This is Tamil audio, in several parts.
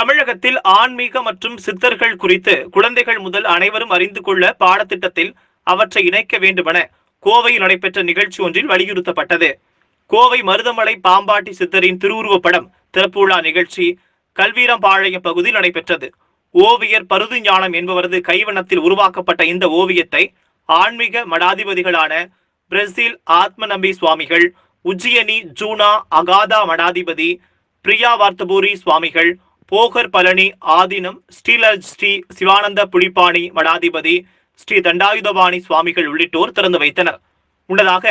தமிழகத்தில் ஆன்மீக மற்றும் சித்தர்கள் குறித்து குழந்தைகள் முதல் அனைவரும் அறிந்து கொள்ள பாடத்திட்டத்தில் அவற்றை இணைக்க வேண்டுமென கோவையில் நடைபெற்ற நிகழ்ச்சி ஒன்றில் வலியுறுத்தப்பட்டது. கோவை மருதமலை பாம்பாட்டி சித்தரின் திருவுருவப் படம் திறப்பு விழா நிகழ்ச்சி கல்வீரம்பாளையம் பகுதியில் நடைபெற்றது. ஓவியர் பருது ஞானம் என்பவரது கைவண்ணத்தில் உருவாக்கப்பட்ட இந்த ஓவியத்தை ஆன்மீக மடாதிபதிகளான பிரேசில் ஆத்மநம்பி சுவாமிகள் உஜ்ஜியனி ஜூனா அகாதா மடாதிபதி பிரியா வார்த்தபூரி சுவாமிகள் போகர் பழனி ஆதீனம் ஸ்ரீலஜ் ஸ்ரீ சிவானந்த புலிப்பாணி மடாதிபதி ஸ்ரீ தண்டாயுதபாணி சுவாமிகள் உள்ளிட்டோர் திறந்து வைத்தனர். முன்னதாக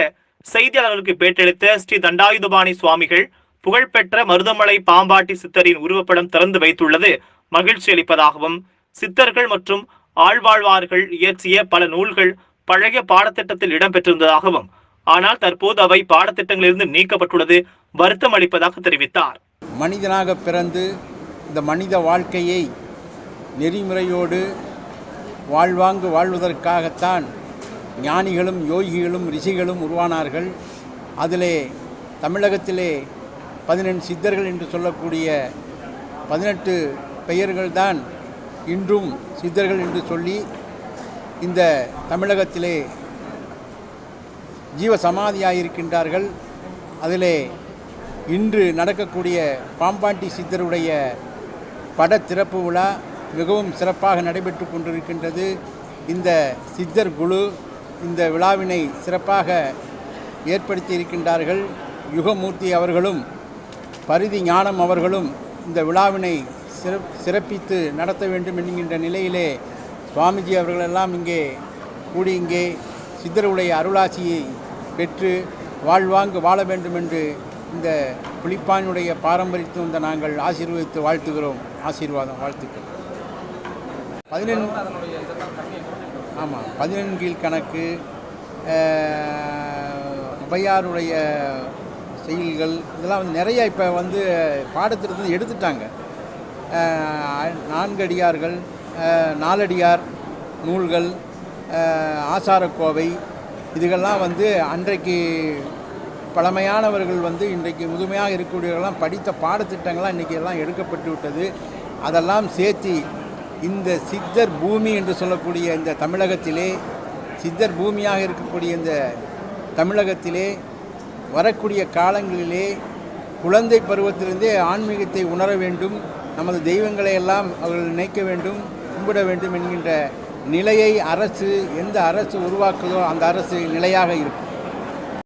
செய்தியாளர்களுக்கு பேட்டளித்த ஸ்ரீ தண்டாயுதபாணி சுவாமிகள் புகழ்பெற்ற மருதமலை பாம்பாட்டி சித்தரின் உருவப்படம் திறந்து வைத்துள்ளது. மகிழ்ச்சி அளிப்பதாகவும் சித்தர்கள் மற்றும் ஆழ்வாழ்வார்கள் இயற்றிய பல நூல்கள் பழைய பாடத்திட்டத்தில் இடம்பெற்றிருந்ததாகவும் ஆனால் தற்போது அவை பாடத்திட்டங்களிலிருந்து நீக்கப்பட்டுள்ளது வருத்தம் அளிப்பதாக தெரிவித்தார். மனிதனாக பிறந்து இந்த மனித வாழ்க்கையை நெறிமுறையோடு வாழ்வாங்கு வாழ்வதற்காகத்தான் ஞானிகளும் யோகிகளும் ரிஷிகளும் உருவானார்கள். அதிலே தமிழகத்திலே பதினெண் சித்தர்கள் என்று சொல்லக்கூடிய பதினெட்டு பெயர்கள்தான் இன்றும் சித்தர்கள் என்று சொல்லி இந்த தமிழகத்திலே ஜீவ சமாதியாயிருக்கின்றார்கள் அதிலே இன்று நடக்கக்கூடிய பாம்பாட்டி சித்தருடைய பட திறப்பு விழா மிகவும் சிறப்பாக நடைபெற்று கொண்டிருக்கின்றது. இந்த சித்தர் குழு இந்த விழாவினை சிறப்பாக ஏற்படுத்தி இருக்கின்றார்கள். யுகமூர்த்தி அவர்களும் பரிதி ஞானம் அவர்களும் இந்த விழாவினை சிறப் சிறப்பித்து நடத்த வேண்டும் என்கின்ற நிலையிலே சுவாமிஜி அவர்களெல்லாம் இங்கே கூடி இங்கே சித்தருடைய அருளாசியை பெற்று வாழ்வாங்கு வாழ வேண்டும் என்று இந்த புலிப்பானுடைய பாரம்பரியத்தை வந்து நாங்கள் ஆசீர்வதித்து வாழ்த்துகிறோம். ஆசீர்வாதம் வாழ்த்துக்கள். பதினெண் ஆமாம் பதினெண் கீழ் கணக்கு அஹ், ஔவையாருடைய செயல்கள் இதெல்லாம் வந்து நிறைய இப்போ வந்து பாடத்திட்டத்தில் எடுத்துட்டாங்க. நான்கடியார்கள் நாலடியார் நூல்கள் ஆசாரக்கோவை இதுகெல்லாம் வந்து அன்றைக்கு பழமையானவர்கள் வந்து இன்றைக்கு முதுமையாக இருக்கக்கூடியவர்கள்லாம் படித்த பாடத்திட்டங்கள்லாம் இன்றைக்கி எல்லாம் எடுக்கப்பட்டு விட்டது. அதெல்லாம் சேர்த்து இந்த சித்தர் பூமி என்று சொல்லக்கூடிய இந்த தமிழகத்திலே சித்தர் பூமியாக இருக்கக்கூடிய இந்த தமிழகத்திலே வரக்கூடிய காலங்களிலே குழந்தை பருவத்திலிருந்தே ஆன்மீகத்தை உணர வேண்டும் நமது தெய்வங்களை எல்லாம் அவர்கள் நினைக்க வேண்டும் கும்பிட வேண்டும் என்கின்ற நிலையை அரசு எந்த அரசு உருவாக்குதோ அந்த அரசு நிலையாக இருக்கும்.